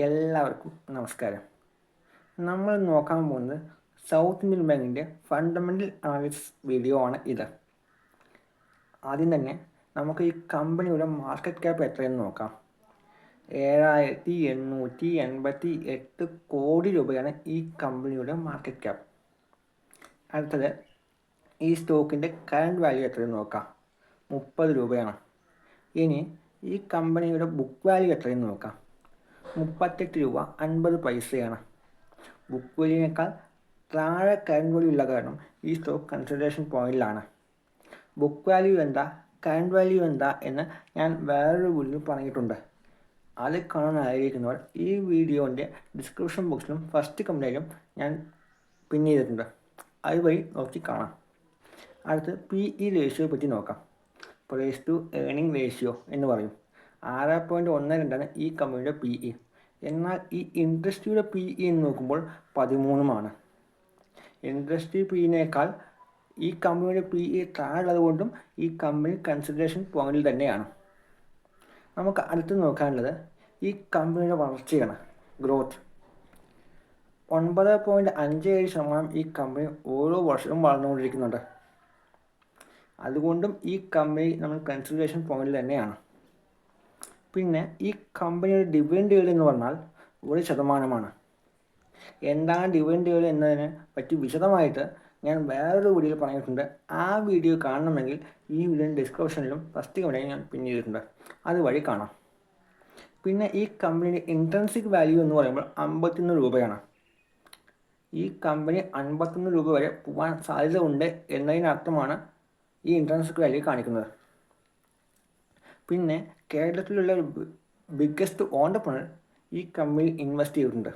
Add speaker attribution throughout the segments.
Speaker 1: എല്ലാവർക്കും നമസ്കാരം. നമ്മൾ നോക്കാൻ പോകുന്നത് സൗത്ത് ഇന്ത്യൻ ബാങ്കിന്റെ ഫണ്ടമെന്റൽ അനാലിസിസ് വീഡിയോ ആണ് ഇത്. ആദ്യം തന്നെ നമുക്ക് ഈ കമ്പനിയുടെ മാർക്കറ്റ് ക്യാപ്പ് എത്രയെന്ന് നോക്കാം. ഏഴായിരത്തി എണ്ണൂറ്റി എൺപത്തി എട്ട് കോടി രൂപയാണ് ഈ കമ്പനിയുടെ മാർക്കറ്റ് ക്യാപ്പ് അടുത്തത് ഈ സ്റ്റോക്കിന്റെ കറണ്ട് വാല്യൂ എത്രയെന്ന് നോക്കാം. മുപ്പത് രൂപയാണ്. ഇനി ഈ കമ്പനിയുടെ ബുക്ക് വാല്യൂ എത്രയെന്ന് നോക്കാം. മുപ്പത്തെട്ട് രൂപ അൻപത് പൈസയാണ്. ബുക്ക് വിലയേക്കാൾ താഴെ കറണ്ട് വാല്യൂ ഉള്ള കാരണം ഈ സ്റ്റോക്ക് കൺസിഡറേഷൻ പോയിന്റിലാണ് ബുക്ക് വാല്യൂ എന്താ കറണ്ട് വാല്യൂ എന്താ എന്ന് ഞാൻ വേറൊരു വീഡിയോ പറഞ്ഞിട്ടുണ്ട്. അത് കാണാൻ ആഗ്രഹിക്കുന്നവർ ഈ വീഡിയോന്റെ ഡിസ്ക്രിപ്ഷൻ ബോക്സിലും ഫസ്റ്റ് കമന്റിലും ഞാൻ പിൻ ചെയ്തിട്ടുണ്ട്. അതുവഴി നോക്കി കാണാം. അടുത്ത് പി ഇ റേഷ്യോയെ പറ്റി നോക്കാം. പ്രൈസ് ടു ഏണിംഗ് റേഷ്യോ എന്ന് പറയും. ആറ് പോയിന്റ് ഒന്ന് രണ്ടാണ് ഈ കമ്പനിയുടെ പി ഇ എന്നാൽ ഈ ഇൻഡസ്ട്രിയുടെ പി ഇ എന്ന് നോക്കുമ്പോൾ പതിമൂന്നുമാണ്. ഇൻഡസ്ട്രി പി ഇനേക്കാൾ ഈ കമ്പനിയുടെ പി ഇ താഴുള്ളത് കൊണ്ടും ഈ കമ്പനി കൺസിഡറേഷൻ പോയിന്റിൽ തന്നെയാണ്. നമുക്ക് അടുത്ത് നോക്കാനുള്ളത് ഈ കമ്പനിയുടെ വളർച്ചയാണ് ഗ്രോത്ത് ഒൻപത് പോയിന്റ് അഞ്ച് ഏഴ് ശതമാനം ഈ കമ്പനി ഓരോ വർഷവും വളർന്നുകൊണ്ടിരിക്കുന്നുണ്ട്. അതുകൊണ്ടും ഈ കമ്പനി നമ്മൾ കൺസിഡറേഷൻ പോയിന്റിൽ തന്നെയാണ്. പിന്നെ ഈ കമ്പനിയുടെ ഡിവിഡൻഡ് yield എന്ന് പറഞ്ഞാൽ ഒരു ശതമാനമാണ്. എന്താണ് ഡിവിഡൻഡ് yield എന്നതിനെ പറ്റി വിശദമായിട്ട് ഞാൻ വേറൊരു വീഡിയോയിൽ പറഞ്ഞിട്ടുണ്ട്. ആ വീഡിയോ കാണണമെങ്കിൽ ഈ വീഡിയോ ഡിസ്ക്രിപ്ഷനിലും ഫസ്റ്റ് കമന്റിലും ഞാൻ ചെയ്തിട്ടുണ്ട്. അതുവഴി കാണാം. പിന്നെ ഈ കമ്പനിയുടെ ഇൻട്രൻസിക് വാല്യൂ എന്ന് പറയുമ്പോൾ അമ്പത്തിയൊന്ന് രൂപയാണ്. ഈ കമ്പനി അൻപത്തൊന്ന് രൂപ വരെ പോകാൻ സാധ്യത ഉണ്ട് എന്നതിനർത്ഥമാണ് ഈ ഇൻട്രൻസിക് വാല്യൂ കാണിക്കുന്നത്. പിന്നെ കേരളത്തിലുള്ള ബിഗ്ഗസ്റ്റ് ഓണ്ടർപ്രണർ ഈ കമ്പനിയിൽ ഇൻവെസ്റ്റ് ചെയ്തിട്ടുണ്ട്.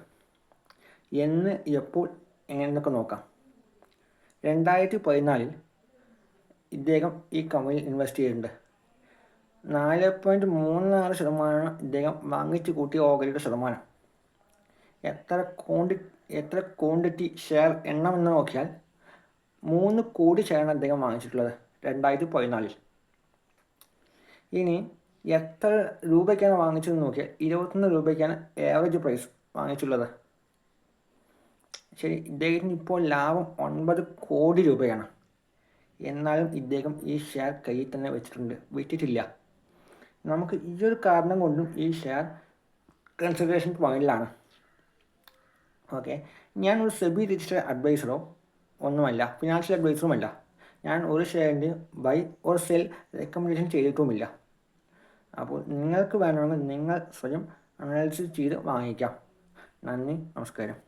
Speaker 1: എന്ന് എപ്പോൾ എങ്ങനെയെന്നൊക്കെ നോക്കാം. രണ്ടായിരത്തി പതിനാലിൽ ഇദ്ദേഹം ഈ കമ്പനിയിൽ ഇൻവെസ്റ്റ് ചെയ്തിട്ടുണ്ട്. നാല് പോയിന്റ് മൂന്ന് ആറ് ശതമാനമാണ് ഇദ്ദേഹം വാങ്ങിച്ചു കൂട്ടിയ ഓഹരിയുടെ ശതമാനം. എത്ര ക്വാണ്ടി എത്ര ക്വാണ്ടിറ്റി ഷെയർ എണ്ണം എന്ന് നോക്കിയാൽ മൂന്ന് കോടി ഷെയറാണ് അദ്ദേഹം വാങ്ങിച്ചിട്ടുള്ളത് രണ്ടായിരത്തി പതിനാലിൽ ഇനി എത്ര രൂപയ്ക്കാണ് വാങ്ങിച്ചതെന്ന് നോക്കിയാൽ ഇരുപത്തൊന്ന് രൂപയ്ക്കാണ് ഏവറേജ് പ്രൈസ് വാങ്ങിച്ചുള്ളത്. ശരി ഇദ്ദേഹത്തിന് ഇപ്പോൾ ലാഭം ഒൻപത് കോടി രൂപയാണ്. എന്നാലും ഇദ്ദേഹം ഈ ഷെയർ കയ്യിൽ തന്നെ വെച്ചിട്ടുണ്ട് വിറ്റിട്ടില്ല. നമുക്ക് ഈ ഒരു കാരണം കൊണ്ടും ഈ ഷെയർ കൺസിഡറേഷൻ പോയിന്റിലാണ് ഓക്കെ ഞാൻ ഒരു സെബി രജിസ്റ്റർ അഡ്വൈസറോ ഒന്നുമല്ല ഫിനാൻഷ്യൽ അഡ്വൈസറുമല്ല ഞാൻ ഒരു ഷെയറിന്റെ ബൈ ഓർ സെൽ റെക്കമെൻഡേഷൻ ചെയ്തിട്ടുമില്ല. അപ്പോൾ നിങ്ങൾക്ക് വേണമെങ്കിൽ നിങ്ങൾ സ്വയം അനാലിസിസ് ചെയ്ത് വാങ്ങിക്കാം. നന്ദി നമസ്കാരം.